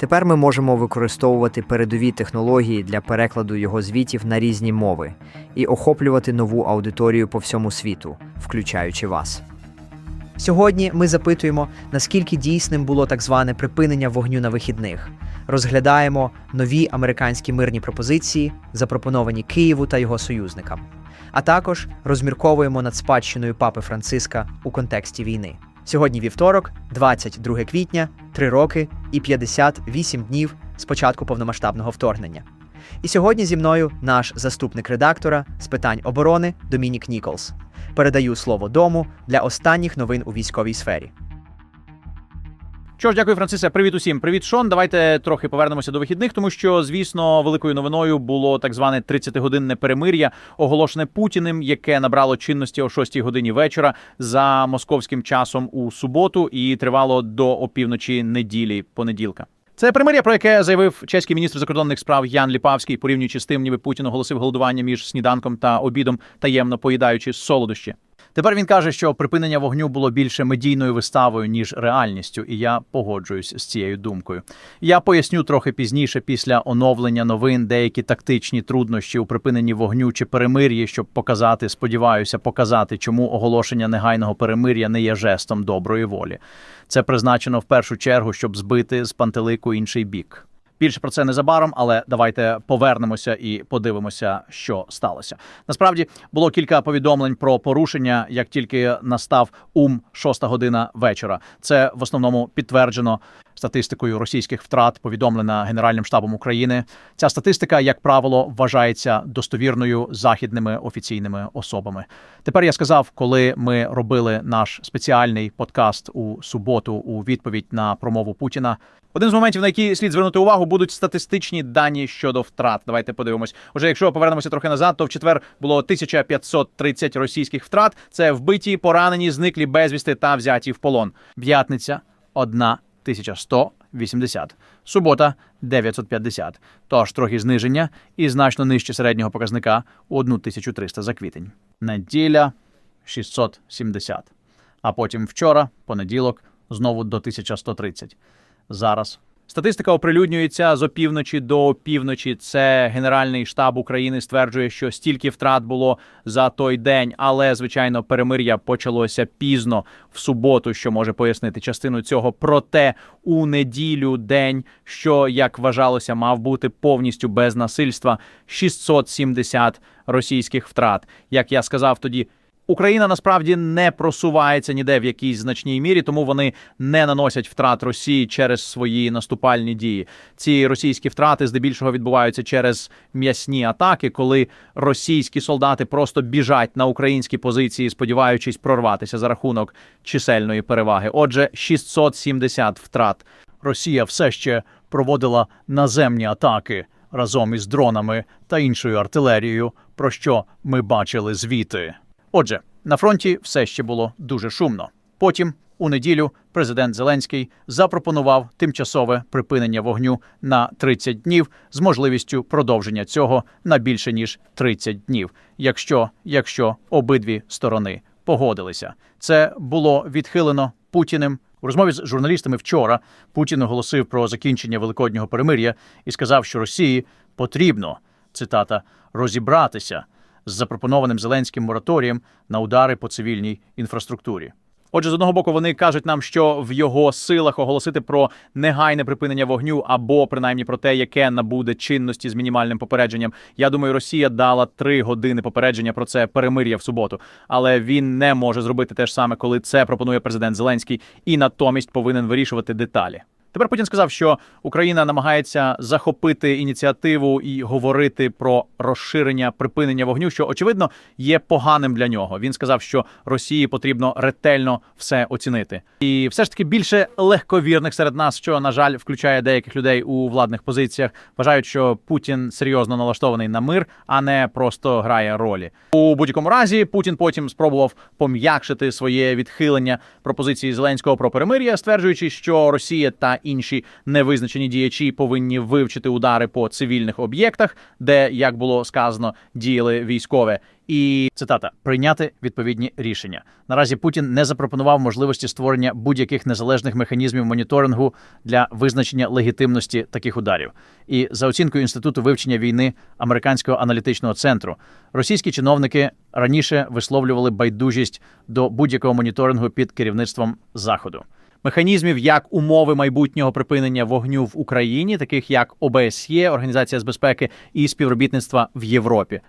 Тепер ми можемо використовувати передові технології для перекладу його звітів на різні мови і охоплювати нову аудиторію по всьому світу, включаючи вас. Сьогодні ми запитуємо, наскільки дійсним було так зване припинення вогню на вихідних. Розглядаємо нові американські мирні пропозиції, запропоновані Києву та його союзникам. А також розмірковуємо над спадщиною папи Франциска у контексті війни. Сьогодні вівторок, 22 квітня, 3 роки і 58 днів з початку повномасштабного вторгнення. І сьогодні зі мною наш заступник редактора з питань оборони Домінік Ніколс. Передаю слово дому для останніх новин у військовій сфері. Що ж, дякую, Францисе. Привіт усім. Привіт, Шон. Давайте трохи повернемося до вихідних, тому що, звісно, великою новиною було так зване 30-годинне перемир'я, оголошене Путіним, яке набрало чинності о 6 годині вечора за московським часом у суботу і тривало до опівночі неділі понеділка. Це примир'я, про яке заявив чеський міністр закордонних справ Ян Ліпавський, порівнюючи з тим, ніби Путін оголосив голодування між сніданком та обідом, таємно поїдаючи солодощі. Тепер він каже, що припинення вогню було більше медійною виставою ніж реальністю, і я погоджуюсь з цією думкою. Я поясню трохи пізніше, після оновлення новин, деякі тактичні труднощі у припиненні вогню чи перемир'ї, щоб показати, сподіваюся, показати, чому оголошення негайного перемир'я не є жестом доброї волі. Це призначено в першу чергу, щоб збити з пантелику інший бік. Більше про це незабаром, але давайте повернемося і подивимося, що сталося. Насправді було кілька повідомлень про порушення, як тільки настав ум шоста година вечора. Це в основному підтверджено статистикою російських втрат, повідомлена Генеральним штабом України. Ця статистика, як правило, вважається достовірною західними офіційними особами. Тепер я сказав, коли ми робили наш спеціальний подкаст у суботу у відповідь на промову Путіна. Один з моментів, на який слід звернути увагу, будуть статистичні дані щодо втрат. Давайте подивимось. Уже якщо повернемося трохи назад, то в четвер було 1530 російських втрат. Це вбиті, поранені, зниклі безвісти та взяті в полон. П'ятниця 1180. Субота 950. Тож трохи зниження і значно нижче середнього показника у 1300 за квітень. Неділя 670. А потім вчора, понеділок, знову до 1130 зараз. Статистика оприлюднюється з опівночі до півночі. Це Генеральний штаб України стверджує, що стільки втрат було за той день, але звичайно перемир'я почалося пізно в суботу, що може пояснити частину цього. Проте у неділю день, що як вважалося, мав бути повністю без насильства 670 російських втрат. Як я сказав тоді. Україна насправді не просувається ніде в якійсь значній мірі, тому вони не наносять втрат Росії через свої наступальні дії. Ці російські втрати здебільшого відбуваються через м'ясні атаки, коли російські солдати просто біжать на українські позиції, сподіваючись прорватися за рахунок чисельної переваги. Отже, 670 втрат. Росія все ще проводила наземні атаки разом із дронами та іншою артилерією, про що ми бачили звіти. Отже, на фронті все ще було дуже шумно. Потім, у неділю, президент Зеленський запропонував тимчасове припинення вогню на 30 днів з можливістю продовження цього на більше ніж 30 днів, якщо, якщо обидві сторони погодилися. Це було відхилено Путіним. У розмові з журналістами вчора Путін оголосив про закінчення великоднього перемир'я і сказав, що Росії потрібно цитата розібратися з запропонованим Зеленським мораторієм на удари по цивільній інфраструктурі. Отже, з одного боку, вони кажуть нам, що в його силах оголосити про негайне припинення вогню або принаймні про те, яке набуде чинності з мінімальним попередженням. Я думаю, Росія дала три години попередження про це перемир'я в суботу, але він не може зробити те ж саме, коли це пропонує президент Зеленський, і натомість повинен вирішувати деталі. Тепер Путін сказав, що Україна намагається захопити ініціативу і говорити про розширення припинення вогню, що очевидно є поганим для нього. Він сказав, що Росії потрібно ретельно все оцінити, і все ж таки більше легковірних серед нас, що на жаль включає деяких людей у владних позиціях, вважають, що Путін серйозно налаштований на мир, а не просто грає ролі. У будь-якому разі Путін потім спробував пом'якшити своє відхилення пропозиції Зеленського про перемир'я, стверджуючи, що Росія та інші невизначені діячі повинні вивчити удари по цивільних об'єктах, де, як було сказано, діяли військові. І цитата прийняти відповідні рішення. Наразі Путін не запропонував можливості створення будь-яких незалежних механізмів моніторингу для визначення легітимності таких ударів. І за оцінкою інституту вивчення війни американського аналітичного центру, російські чиновники раніше висловлювали байдужість до будь-якого моніторингу під керівництвом заходу. Механізмів як умови майбутнього припинення вогню в Україні, таких як ОБСЄ, Організація з безпеки і співробітництва в Європі.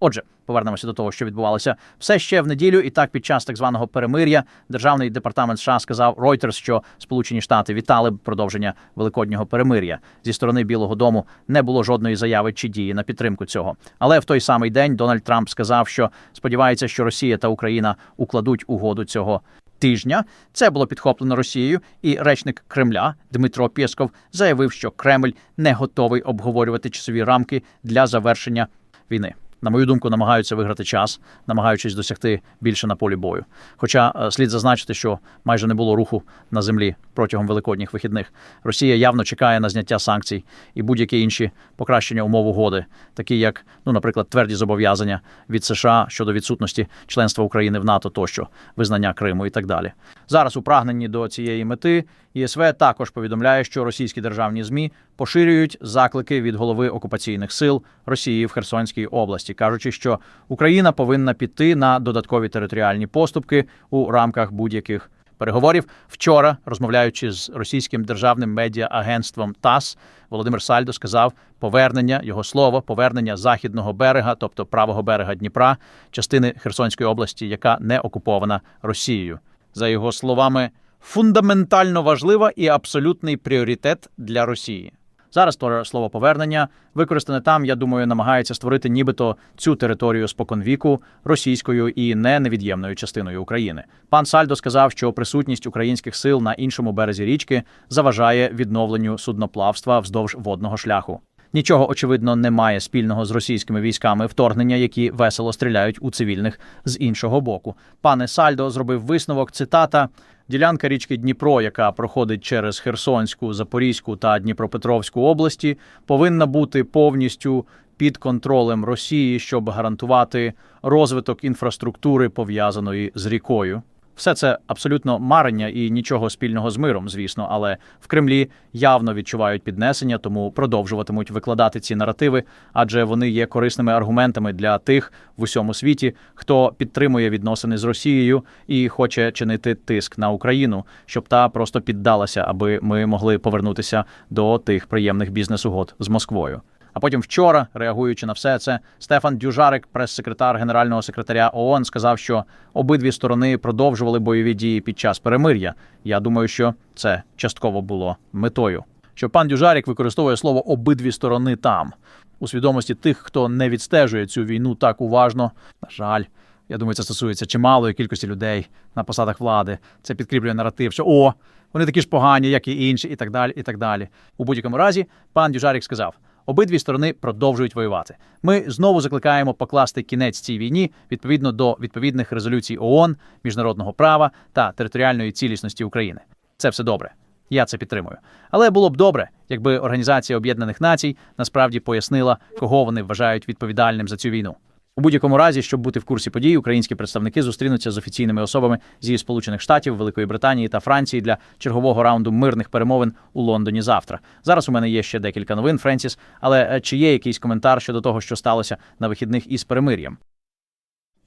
Отже, повернемося до того, що відбувалося все ще в неділю. І так, під час так званого перемир'я, державний департамент США сказав Reuters, що Сполучені Штати вітали продовження великоднього перемир'я. Зі сторони Білого Дому не було жодної заяви чи дії на підтримку цього. Але в той самий день Дональд Трамп сказав, що сподівається, що Росія та Україна укладуть угоду цього. Тижня це було підхоплено Росією, і речник Кремля Дмитро Пєсков заявив, що Кремль не готовий обговорювати часові рамки для завершення війни. На мою думку, намагаються виграти час, намагаючись досягти більше на полі бою. Хоча е, слід зазначити, що майже не було руху на землі протягом великодніх вихідних. Росія явно чекає на зняття санкцій і будь-які інші покращення умов угоди, такі як, ну, наприклад, тверді зобов'язання від США щодо відсутності членства України в НАТО тощо, визнання Криму і так далі. Зараз у прагненні до цієї мети ЄСВ також повідомляє, що російські державні змі поширюють заклики від голови окупаційних сил Росії в Херсонській області, кажучи, що Україна повинна піти на додаткові територіальні поступки у рамках будь-яких переговорів. Вчора, розмовляючи з російським державним медіа-агентством ТАСС, Володимир Сальдо сказав повернення його слово, повернення західного берега, тобто правого берега Дніпра, частини Херсонської області, яка не окупована Росією. За його словами, фундаментально важлива і абсолютний пріоритет для Росії. Зараз то слово повернення використане там, я думаю, намагається створити нібито цю територію споконвіку російською і не невід'ємною частиною України. Пан Сальдо сказав, що присутність українських сил на іншому березі річки заважає відновленню судноплавства вздовж водного шляху. Нічого очевидно немає спільного з російськими військами вторгнення, які весело стріляють у цивільних з іншого боку. Пане Сальдо зробив висновок. Цитата. Ділянка річки Дніпро, яка проходить через Херсонську, Запорізьку та Дніпропетровську області, повинна бути повністю під контролем Росії, щоб гарантувати розвиток інфраструктури, пов'язаної з рікою. Все це абсолютно марення і нічого спільного з миром, звісно, але в Кремлі явно відчувають піднесення, тому продовжуватимуть викладати ці наративи, адже вони є корисними аргументами для тих в усьому світі, хто підтримує відносини з Росією і хоче чинити тиск на Україну, щоб та просто піддалася, аби ми могли повернутися до тих приємних бізнес-угод з Москвою. А потім вчора, реагуючи на все це, Стефан Дюжарик, прес-секретар генерального секретаря ООН, сказав, що обидві сторони продовжували бойові дії під час перемир'я. Я думаю, що це частково було метою. Що пан Дюжарик використовує слово обидві сторони там у свідомості тих, хто не відстежує цю війну так уважно. На жаль. Я думаю, це стосується чималої кількості людей на посадах влади. Це підкріплює наратив, що о, вони такі ж погані, як і інші, і так далі. і так далі. У будь-якому разі, пан Дюжарик сказав: обидві сторони продовжують воювати. Ми знову закликаємо покласти кінець цій війні відповідно до відповідних резолюцій ООН, міжнародного права та територіальної цілісності України. Це все добре. Я це підтримую. Але було б добре, якби Організація Об'єднаних Націй насправді пояснила, кого вони вважають відповідальним за цю війну. Будь-якому разі, щоб бути в курсі подій, українські представники зустрінуться з офіційними особами зі Сполучених Штатів, Великої Британії та Франції для чергового раунду мирних перемовин у Лондоні завтра. Зараз у мене є ще декілька новин, Френсіс. Але е, чи є якийсь коментар щодо того, що сталося на вихідних із перемир'ям?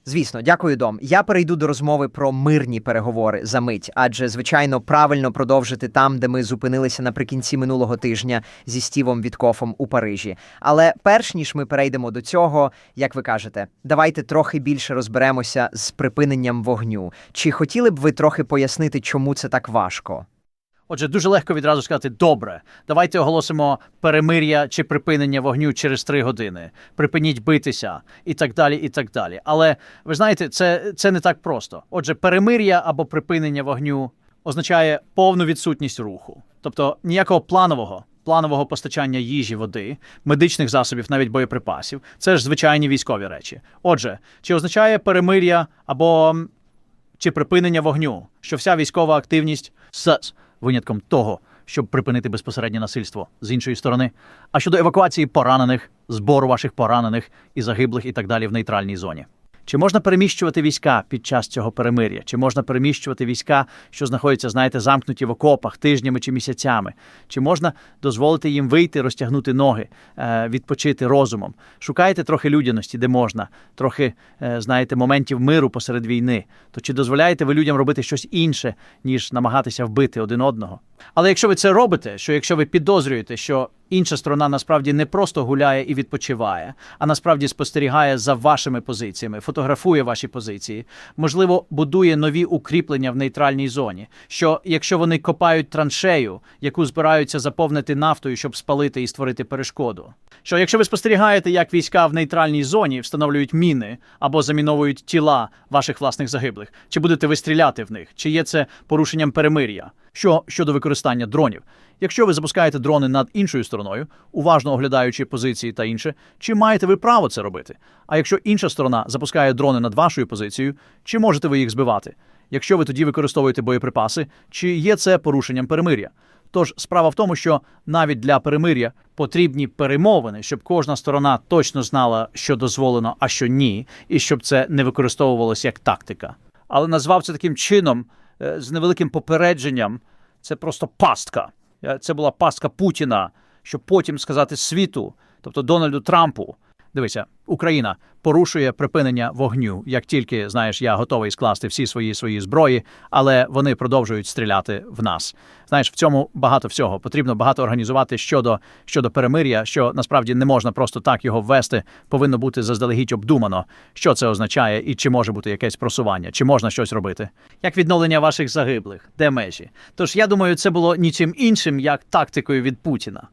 Звісно, дякую, Дом. Я перейду до розмови про мирні переговори за мить, адже звичайно правильно продовжити там, де ми зупинилися наприкінці минулого тижня зі Стівом Віткофом у Парижі. Але перш ніж ми перейдемо до цього, як ви кажете, давайте трохи більше розберемося з припиненням вогню. Чи хотіли б ви трохи пояснити, чому це так важко? Отже, дуже легко відразу сказати: добре, давайте оголосимо перемир'я чи припинення вогню через три години. Припиніть битися і так далі. і так далі. Але ви знаєте, це, це не так просто. Отже, перемир'я або припинення вогню означає повну відсутність руху, тобто ніякого планового. Планового постачання їжі, води, медичних засобів, навіть боєприпасів це ж звичайні військові речі. Отже, чи означає перемир'я або чи припинення вогню, що вся військова активність винятком того, щоб припинити безпосереднє насильство з іншої сторони, а щодо евакуації поранених, збору ваших поранених і загиблих і так далі в нейтральній зоні. Чи можна переміщувати війська під час цього перемир'я? Чи можна переміщувати війська, що знаходяться, знаєте, замкнуті в окопах тижнями чи місяцями? Чи можна дозволити їм вийти, розтягнути ноги, е, відпочити розумом? Шукайте трохи людяності, де можна, трохи, е, знаєте, моментів миру посеред війни. То чи дозволяєте ви людям робити щось інше, ніж намагатися вбити один одного? Але якщо ви це робите, що якщо ви підозрюєте, що інша сторона насправді не просто гуляє і відпочиває, а насправді спостерігає за вашими позиціями, фотографує ваші позиції, можливо, будує нові укріплення в нейтральній зоні. Що якщо вони копають траншею, яку збираються заповнити нафтою, щоб спалити і створити перешкоду. Що якщо ви спостерігаєте, як війська в нейтральній зоні встановлюють міни або заміновують тіла ваших власних загиблих, чи будете ви стріляти в них, чи є це порушенням перемир'я? Що щодо використання дронів? Якщо ви запускаєте дрони над іншою стороною, уважно оглядаючи позиції та інше, чи маєте ви право це робити? А якщо інша сторона запускає дрони над вашою позицією, чи можете ви їх збивати? Якщо ви тоді використовуєте боєприпаси, чи є це порушенням перемир'я? Тож справа в тому, що навіть для перемир'я потрібні перемовини, щоб кожна сторона точно знала, що дозволено, а що ні, і щоб це не використовувалося як тактика. Але назвав це таким чином з невеликим попередженням. Це просто пастка. Е, Це була пастка Путіна, щоб потім сказати світу, тобто Дональду Трампу. Дивися, Україна порушує припинення вогню. Як тільки знаєш, я готовий скласти всі свої свої зброї, але вони продовжують стріляти в нас. Знаєш, в цьому багато всього. Потрібно багато організувати щодо, щодо перемир'я, що насправді не можна просто так його ввести. Повинно бути заздалегідь обдумано, що це означає, і чи може бути якесь просування, чи можна щось робити. Як відновлення ваших загиблих, де межі? Тож я думаю, це було нічим іншим, як тактикою від Путіна.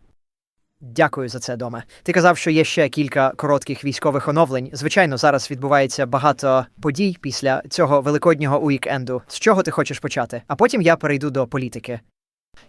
Дякую за це, Доме. Ти казав, що є ще кілька коротких військових оновлень. Звичайно, зараз відбувається багато подій після цього великоднього уікенду. З чого ти хочеш почати? А потім я перейду до політики.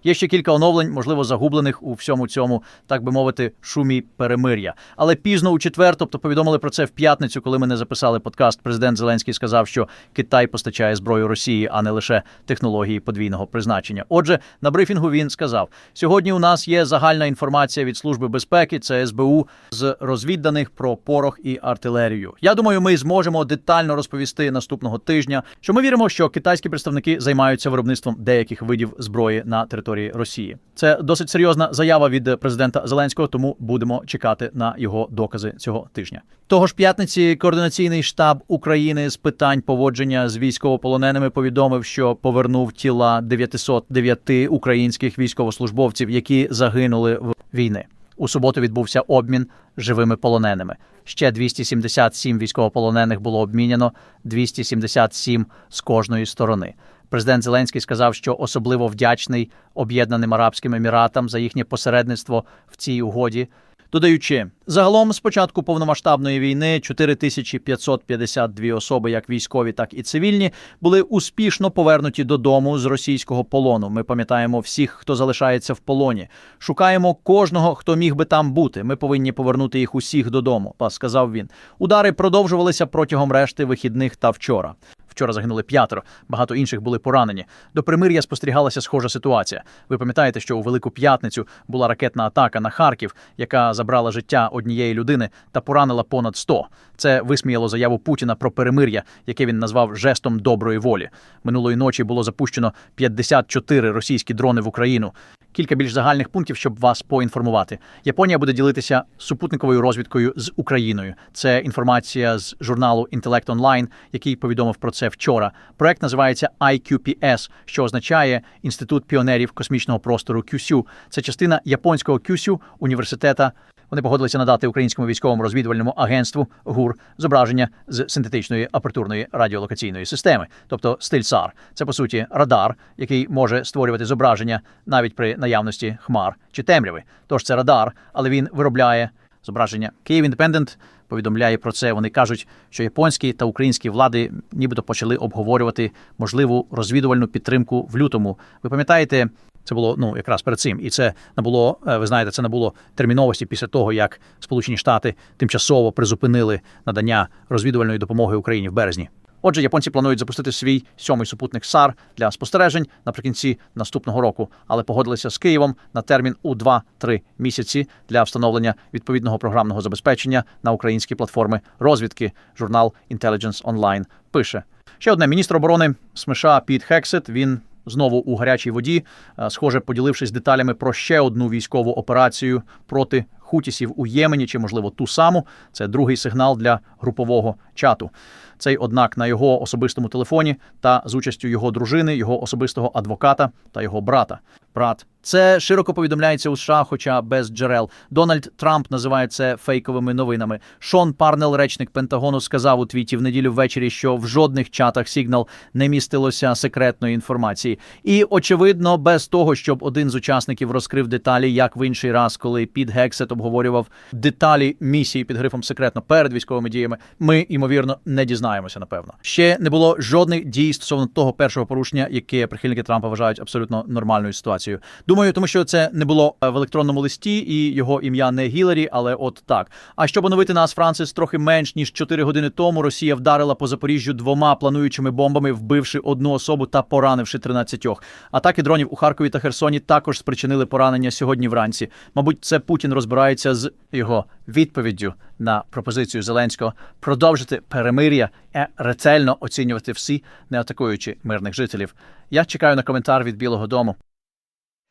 Є ще кілька оновлень, можливо, загублених у всьому цьому, так би мовити, шумі перемир'я. Але пізно у четвер, тобто повідомили про це в п'ятницю, коли ми не записали подкаст. Президент Зеленський сказав, що Китай постачає зброю Росії, а не лише технології подвійного призначення. Отже, на брифінгу він сказав: сьогодні у нас є загальна інформація від служби безпеки, це СБУ з розвідданих про порох і артилерію. Я думаю, ми зможемо детально розповісти наступного тижня, що ми віримо, що китайські представники займаються виробництвом деяких видів зброї на території Росії. Це досить серйозна заява від президента Зеленського, тому будемо чекати на його докази цього тижня. Того ж п'ятниці координаційний штаб України з питань поводження з військовополоненими повідомив, що повернув тіла 909 українських військовослужбовців, які загинули в війни. У суботу відбувся обмін живими полоненими. Ще 277 військовополонених було обміняно, 277 з кожної сторони. Президент Зеленський сказав, що особливо вдячний Об'єднаним Арабським Еміратам за їхнє посередництво в цій угоді. Додаючи, загалом з початку повномасштабної війни 4552 особи, як військові, так і цивільні, були успішно повернуті додому з російського полону. Ми пам'ятаємо всіх, хто залишається в полоні. Шукаємо кожного, хто міг би там бути. Ми повинні повернути їх усіх додому. сказав він. Удари продовжувалися протягом решти вихідних та вчора. Вчора загинули п'ятеро, багато інших були поранені. До примир'я спостерігалася схожа ситуація. Ви пам'ятаєте, що у Велику П'ятницю була ракетна атака на Харків, яка забрала життя однієї людини та поранила понад 100. Це висміяло заяву Путіна про перемир'я, яке він назвав жестом доброї волі. Минулої ночі було запущено 54 російські дрони в Україну. Кілька більш загальних пунктів, щоб вас поінформувати. Японія буде ділитися супутниковою розвідкою з Україною. Це інформація з журналу Intellect Online, який повідомив про це вчора. Проект називається IQPS, що означає Інститут піонерів космічного простору Кюсю. Це частина японського Кюсю університета. Вони погодилися надати українському військовому розвідувальному агентству ГУР зображення з синтетичної апертурної радіолокаційної системи, тобто стиль САР. Це по суті радар, який може створювати зображення навіть при наявності хмар чи темряви. Тож це радар, але він виробляє зображення. Київ Індепендент повідомляє про це. Вони кажуть, що японські та українські влади нібито почали обговорювати можливу розвідувальну підтримку в лютому. Ви пам'ятаєте, це було ну якраз перед цим, і це набуло. е, Ви знаєте, це набуло терміновості після того, як Сполучені Штати тимчасово призупинили надання розвідувальної допомоги Україні в березні. Отже, японці планують запустити свій сьомий супутник САР для спостережень наприкінці наступного року, але погодилися з Києвом на термін у 2-3 місяці для встановлення відповідного програмного забезпечення на українські платформи розвідки. Журнал Intelligence Online пише. Ще одне міністр оборони США Піт Хексет. Він знову у гарячій воді, е, схоже, поділившись деталями про ще одну військову операцію проти хутісів у Ємені, чи можливо ту саму. Це другий сигнал для групового чату. Цей, однак, на його особистому телефоні та з участю його дружини, його особистого адвоката та його брата. Брат. Це широко повідомляється у США, хоча без джерел. Дональд Трамп називає це фейковими новинами. Шон Парнел, речник Пентагону, сказав у твіті в неділю ввечері, що в жодних чатах Сігнал не містилося секретної інформації. І очевидно, без того, щоб один з учасників розкрив деталі, як в інший раз, коли Піт Гексет обговорював деталі місії під грифом секретно перед військовими діями, ми ймовірно не дізнаємося. Напевно, ще не було жодних дій стосовно того першого порушення, яке прихильники Трампа вважають абсолютно нормальною ситуацією. Думаю, тому що це не було е, в електронному листі, і його ім'я не Гіларі, але от так. А щоб оновити нас, Францис, трохи менш ніж 4 години тому Росія вдарила по Запоріжжю двома плануючими бомбами, вбивши одну особу та поранивши 13. Атаки дронів у Харкові та Херсоні також спричинили поранення сьогодні вранці. Мабуть, це Путін розбирається з його відповіддю на пропозицію Зеленського продовжити перемир'я і ретельно оцінювати всі, не атакуючи мирних жителів. Я чекаю на коментар від Білого Дому.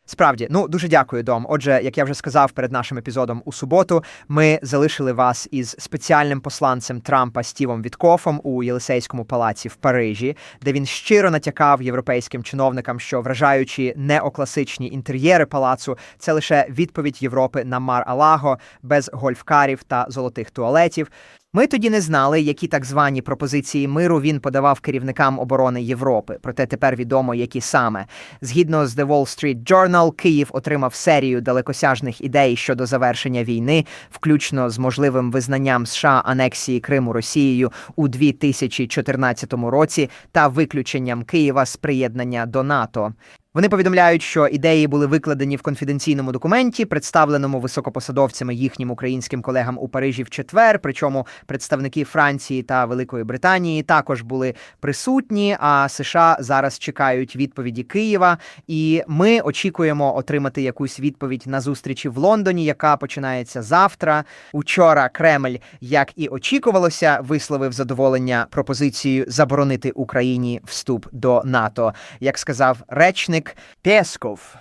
Справді, ну дуже дякую, Дом. Отже, як я вже сказав перед нашим епізодом у суботу, ми залишили вас із спеціальним посланцем Трампа Стівом Віткофом у Єлисейському палаці в Парижі, де він щиро натякав європейським чиновникам, що вражаючи неокласичні інтер'єри палацу, це лише відповідь Європи на Мар Алаго без гольфкарів та золотих туалетів. Ми тоді не знали, які так звані пропозиції миру він подавав керівникам оборони Європи. Проте тепер відомо, які саме. Згідно з The Wall Street Journal, Київ отримав серію далекосяжних ідей щодо завершення війни, включно з можливим визнанням США анексії Криму Росією у 2014 році та виключенням Києва з приєднання до НАТО. Вони повідомляють, що ідеї були викладені в конфіденційному документі, представленому високопосадовцями їхнім українським колегам у Парижі в четвер. Причому представники Франції та Великої Британії також були присутні. А США зараз чекають відповіді Києва. І ми очікуємо отримати якусь відповідь на зустрічі в Лондоні, яка починається завтра. Учора Кремль, як і очікувалося, висловив задоволення пропозицією заборонити Україні вступ до НАТО, як сказав речник Пєсков.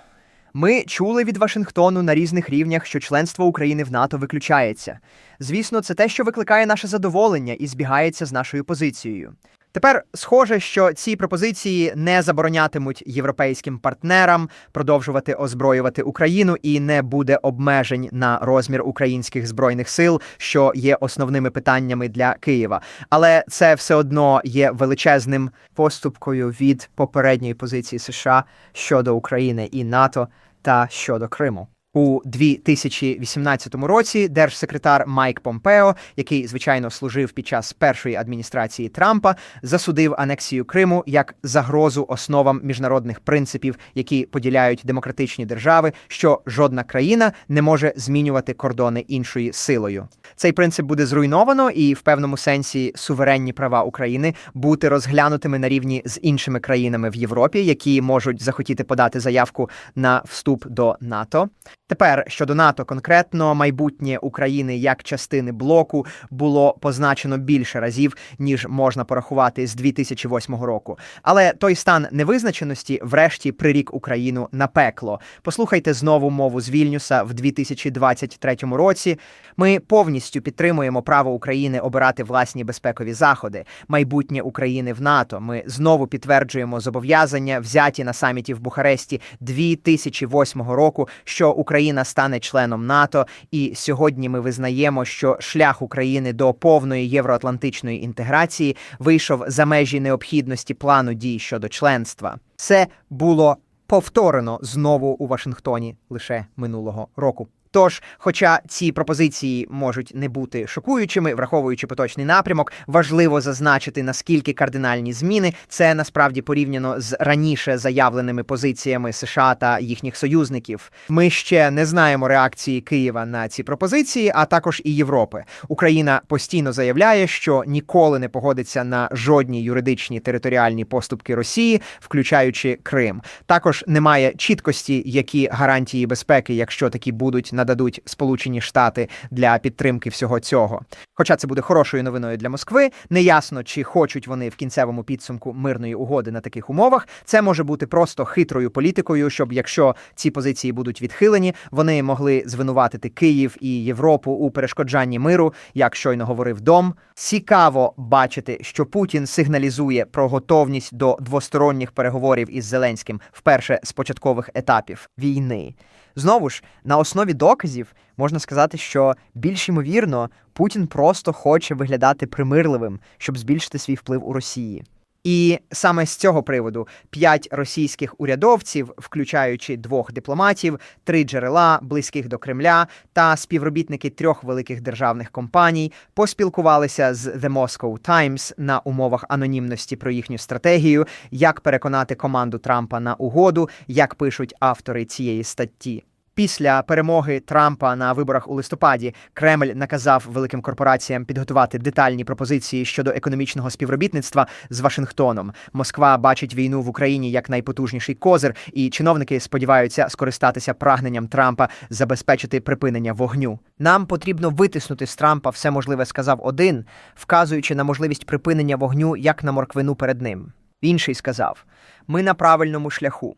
Ми чули від Вашингтону на різних рівнях, що членство України в НАТО виключається. Звісно, це те, що викликає наше задоволення і збігається з нашою позицією. Тепер схоже, що ці пропозиції не заборонятимуть європейським партнерам продовжувати озброювати Україну і не буде обмежень на розмір українських збройних сил, що є основними питаннями для Києва. Але це все одно є величезним поступкою від попередньої позиції США щодо України і НАТО та щодо Криму. У 2018 році держсекретар Майк Помпео, який звичайно служив під час першої адміністрації Трампа, засудив анексію Криму як загрозу основам міжнародних принципів, які поділяють демократичні держави, що жодна країна не може змінювати кордони іншої силою. Цей принцип буде зруйновано, і в певному сенсі суверенні права України бути розглянутими на рівні з іншими країнами в Європі, які можуть захотіти подати заявку на вступ до НАТО. Тепер щодо НАТО, конкретно майбутнє України як частини блоку було позначено більше разів, ніж можна порахувати з 2008 року. Але той стан невизначеності, врешті, прирік Україну на пекло. Послухайте знову мову з Вільнюса в 2023 році. Ми повністю підтримуємо право України обирати власні безпекові заходи, майбутнє України в НАТО. Ми знову підтверджуємо зобов'язання, взяті на саміті в Бухаресті 2008 року, що Україна. Україна стане членом НАТО, і сьогодні ми визнаємо, що шлях України до повної євроатлантичної інтеграції вийшов за межі необхідності плану дій щодо членства. Це було повторено знову у Вашингтоні лише минулого року. Тож, хоча ці пропозиції можуть не бути шокуючими, враховуючи поточний напрямок, важливо зазначити наскільки кардинальні зміни це насправді порівняно з раніше заявленими позиціями США та їхніх союзників. Ми ще не знаємо реакції Києва на ці пропозиції, а також і Європи. Україна постійно заявляє, що ніколи не погодиться на жодні юридичні територіальні поступки Росії, включаючи Крим. Також немає чіткості, які гарантії безпеки, якщо такі будуть, нададуть Сполучені Штати для підтримки всього цього. Хоча це буде хорошою новиною для Москви, неясно, чи хочуть вони в кінцевому підсумку мирної угоди на таких умовах. Це може бути просто хитрою політикою, щоб якщо ці позиції будуть відхилені, вони могли звинуватити Київ і Європу у перешкоджанні миру, як щойно говорив Дом. Цікаво бачити, що Путін сигналізує про готовність до двосторонніх переговорів із Зеленським вперше з початкових етапів війни. Знову ж, на основі доказів можна сказати, що більш ймовірно, Путін просто хоче виглядати примирливим, щоб збільшити свій вплив у Росії. І саме з цього приводу п'ять російських урядовців, включаючи двох дипломатів, три джерела близьких до Кремля та співробітники трьох великих державних компаній, поспілкувалися з The Moscow Times на умовах анонімності про їхню стратегію, як переконати команду Трампа на угоду, як пишуть автори цієї статті. Після перемоги Трампа на виборах у листопаді Кремль наказав великим корпораціям підготувати детальні пропозиції щодо економічного співробітництва з Вашингтоном. Москва бачить війну в Україні як найпотужніший козир, і чиновники сподіваються скористатися прагненням Трампа забезпечити припинення вогню. Нам потрібно витиснути з Трампа все можливе, сказав один, вказуючи на можливість припинення вогню як на морквину перед ним. Інший сказав: Ми на правильному шляху.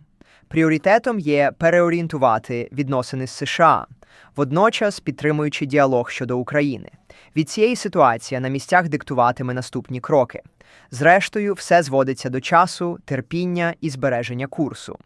Пріоритетом є переорієнтувати відносини з США, водночас підтримуючи діалог щодо України. Від цієї ситуації на місцях диктуватиме наступні кроки. Зрештою, все зводиться до часу, терпіння і збереження курсу.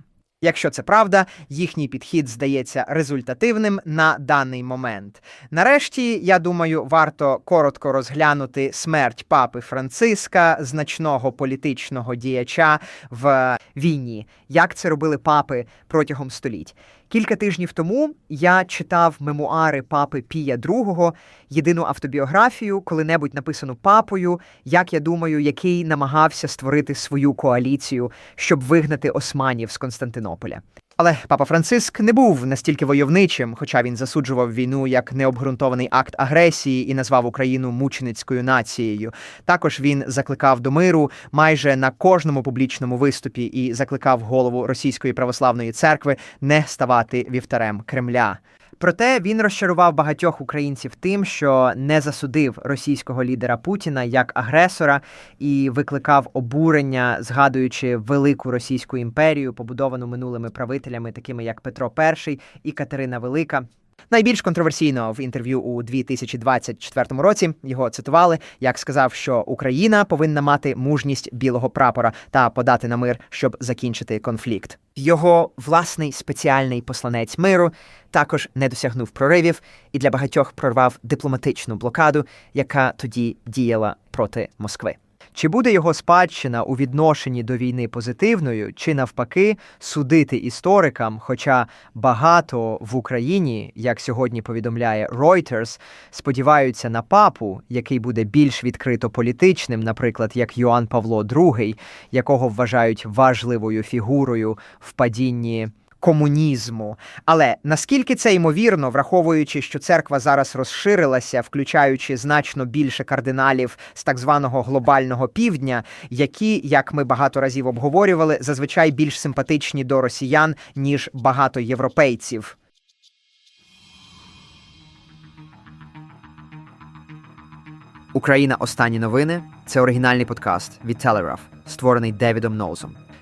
Якщо це правда, їхній підхід здається результативним на даний момент. Нарешті, я думаю, варто коротко розглянути смерть папи Франциска, значного політичного діяча в війні, як це робили папи протягом століть. Кілька тижнів тому я читав мемуари папи Пія II, єдину автобіографію, коли-небудь написану папою, як я думаю, який намагався створити свою коаліцію, щоб вигнати османів з Константинополя. Але папа Франциск не був настільки войовничим, хоча він засуджував війну як необґрунтований акт агресії і назвав Україну мученицькою нацією. Також він закликав до миру майже на кожному публічному виступі і закликав голову Російської православної церкви не ставати вівтарем Кремля. Проте він розчарував багатьох українців тим, що не засудив російського лідера Путіна як агресора і викликав обурення, згадуючи велику російську імперію, побудовану минулими правителями, такими як Петро І і Катерина Велика. Найбільш контроверсійно в інтерв'ю у 2024 році його цитували, як сказав, що Україна повинна мати мужність білого прапора та подати на мир, щоб закінчити конфлікт. Його власний спеціальний посланець миру також не досягнув проривів і для багатьох прорвав дипломатичну блокаду, яка тоді діяла проти Москви. Чи буде його спадщина у відношенні до війни позитивною, чи навпаки судити історикам? Хоча багато в Україні, як сьогодні повідомляє Reuters, сподіваються на папу, який буде більш відкрито політичним, наприклад, як Йоанн Павло II, якого вважають важливою фігурою в падінні. Комунізму, але наскільки це ймовірно, враховуючи, що церква зараз розширилася, включаючи значно більше кардиналів з так званого глобального півдня, які, як ми багато разів обговорювали, зазвичай більш симпатичні до росіян ніж багато європейців. Україна. Останні новини це оригінальний подкаст від Telegraph, створений Девідом Ноузом.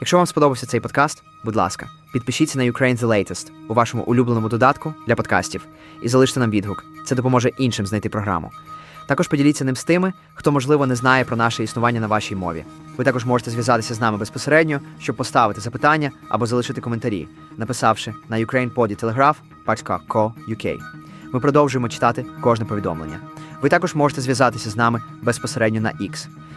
Якщо вам сподобався цей подкаст, будь ласка, підпишіться на Ukraine The Latest у вашому улюбленому додатку для подкастів і залиште нам відгук. Це допоможе іншим знайти програму. Також поділіться ним з тими, хто, можливо, не знає про наше існування на вашій мові. Ви також можете зв'язатися з нами безпосередньо, щоб поставити запитання або залишити коментарі, написавши на ukrainepodітelegraph.co.uk. Ми продовжуємо читати кожне повідомлення. Ви також можете зв'язатися з нами безпосередньо на X.